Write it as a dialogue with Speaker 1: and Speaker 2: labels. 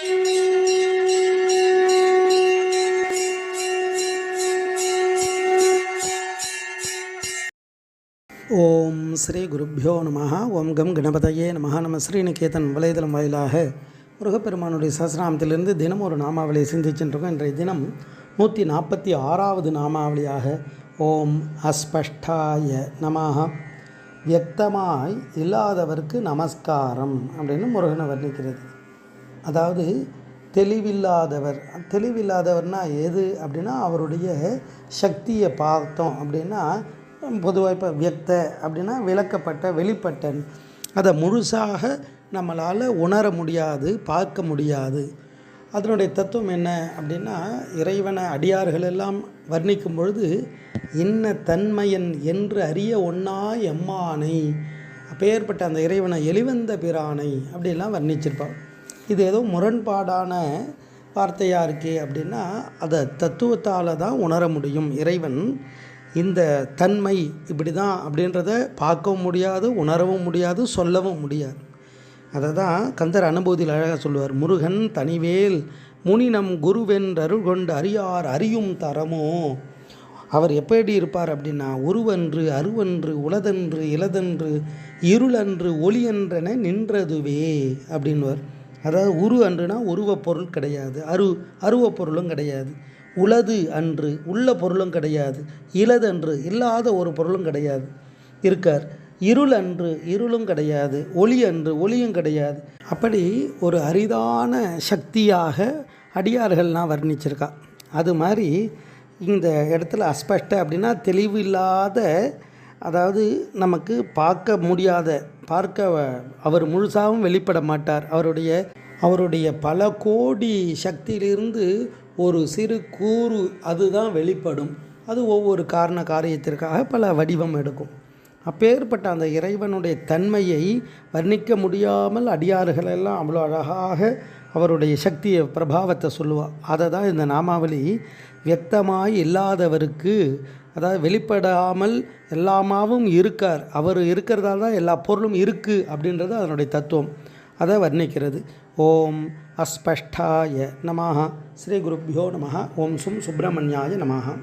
Speaker 1: ஓம் ஸ்ரீ குருப்பியோ நம ஓம் கம் கணபதையே நம நம்ம ஸ்ரீநிகேதன் வலைதளம் வாயிலாக முருகப்பெருமானுடைய சஹஸ்ரநாமத்திலிருந்து தினம் ஒரு நாமாவளியை சிந்திச்சுருக்கோம் இன்றைய தினம் நூற்றி நாற்பத்தி ஆறாவது நாமாவளியாக ஓம் அஸ்பஷ்டாய நமாக வியக்தமாய் இல்லாதவருக்கு நமஸ்காரம் அப்படின்னு முருகனை வர்ணிக்கிறது. அதாவது தெளிவில்லாதவர். தெளிவில்லாதவர்னா எது அப்படின்னா அவருடைய சக்தியை பார்த்தோம் அப்படின்னா பொதுவாக இப்போ வியக்த அப்படின்னா விளக்கப்பட்ட வெளிப்பட்டன். அதை முழுசாக நம்மளால் உணர முடியாது பார்க்க முடியாது. அதனுடைய தத்துவம் என்ன அப்படின்னா இறைவனை அடியார்கள் எல்லாம் வர்ணிக்கும் பொழுது இன்ன தன்மையன் என்று அறிய ஒன்னா எம்மானை. அப்பேற்பட்ட அந்த இறைவனை எளிவந்த பிரானை அப்படிலாம் வர்ணிச்சிருப்பாள் இது ஏதோ முரண்பாடான வார்த்தையாக இருக்கே அப்படின்னா அதை தத்துவத்தால் தான் உணர முடியும். இறைவன் இந்த தன்மை இப்படி தான் அப்படின்றத பார்க்கவும் முடியாது உணரவும் முடியாது சொல்லவும் முடியாது. அதை தான் கந்தர் அனுபூதியில் அழகாக சொல்லுவார் முருகன் தனிவேல் முனினம் குருவென்றருள் கொண்டு அறியார் அறியும் தரமோ? அவர் எப்படி இருப்பார் அப்படின்னா உருவன்று அருவன்று உளதன்று இலதன்று இருளன்று ஒளியன்றென நின்றதுவே அப்படின்வார் அதாவது உரு அன்றுனா உருவ பொருள் கிடையாது. அரு அருவ பொருளும் கிடையாது. உளது அன்று உள்ள பொருளும் கிடையாது. இலது அன்று இல்லாத ஒரு பொருளும் கிடையாது. இருக்கார். இருள் அன்று இருளும் கிடையாது. ஒளி அன்று ஒளியும் கிடையாது. அப்படி ஒரு அரிதான சக்தியாக அடியார்கள்லாம் வர்ணிச்சிருக்கா. அது மாதிரி இந்த இடத்துல அஸ்பஷ்ட அப்படின்னா தெளிவில்லாத அதாவது நமக்கு பார்க்க முடியாத பார்க்க அவர் முழுசாகவும் வெளிப்பட மாட்டார். அவருடைய அவருடைய பல கோடி சக்தியிலிருந்து ஒரு சிறு கூறு அதுதான் வெளிப்படும். அது ஒவ்வொரு காரண காரியத்திற்காக பல வடிவம் எடுக்கும். அப்பேற்பட்ட அந்த இறைவனுடைய தன்மையை வர்ணிக்க முடியாமல் அடியாறுகளெல்லாம் அவ்வளோ அழகாக அவருடைய சக்தியை பிரபாவத்தை சொல்லுவாள் அதை தான் இந்த நாமாவளி வியக்தமாய் இல்லாதவருக்கு அதாவது வெளிப்படாமல் எல்லாமாவும் இருக்கார். அவர் இருக்கிறதால தான் எல்லா பொருளும் இருக்குது அப்படின்றது அதனுடைய தத்துவம். அதை வர்ணிக்கிறது. ஓம் அஸ்பஷ்டாய நமஹா. ஸ்ரீ குருப்பியோ நமஹா. ஓம் சும் சுப்பிரமணியாய நமஹா.